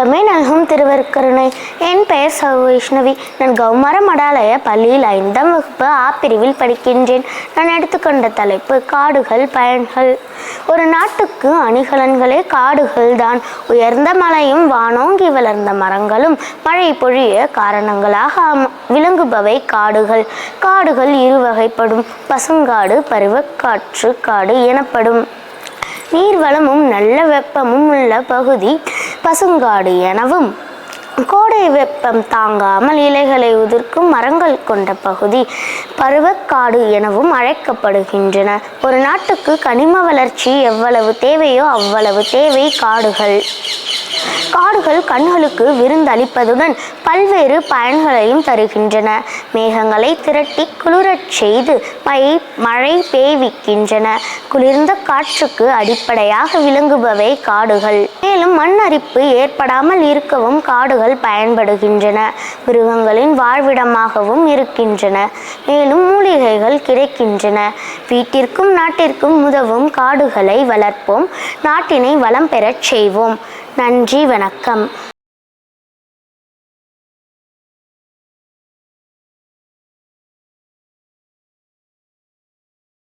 இன்பமே நல்கும் திருவருக்கருணை. என் பெயர் சௌ வைஷ்ணவி. நான் கௌமர மடாலய பள்ளியில் ஐந்தாம் வகுப்பு ஆ பிரிவில் படிக்கின்றேன். நான் எடுத்துக்கொண்ட தலைப்பு காடுகள் பயன்கள். ஒரு நாட்டுக்கு அணிகலன்களே காடுகள் தான் உயர்ந்த மலையும் வானோங்கி வளர்ந்த மரங்களும் மழை பொழிய காரணங்களாக விளங்குபவை காடுகள். காடுகள் இரு வகைப்படும் பசுங்காடு பருவக்காற்று காடு எனப்படும். நீர் வளமும் நல்ல வெப்பமும் உள்ள பகுதி பசுங்காடு எனவும். கோடை வெப்பம் தாங்காமல் இலைகளை உதிர்க்கும் மரங்கள் கொண்ட பகுதி பருவக்காடு எனவும் அழைக்கப்படுகின்றன. ஒரு நாட்டுக்கு கனிம வளர்ச்சி எவ்வளவு தேவையோ அவ்வளவு தேவை காடுகள். மேகங்கள் கண்களுக்கு விருந்தளிப்பதுடன் பல்வேறு பயன்களையும் தருகின்றன. மேகங்களை திரட்டி குளிரச் செய்து பை மழை பெய்விக்கின்றன. குளிர்ந்த காற்றுக்கு அடிப்படையாக விளங்குபவை காடுகள். மேலும் மண் அரிப்பு ஏற்படாமல் இருக்கவும் காடுகள் பயன்படுகின்றன. மிருகங்களின் வாழ்விடமாகவும் இருக்கின்றன. மேலும் மூலிகைகள் கிடைக்கின்றன. வீட்டிற்கும் நாட்டிற்கும் உதவும் காடுகளை வளர்ப்போம். நாட்டினை வளம் பெறச் செய்வோம். நன்றி வணக்கம்.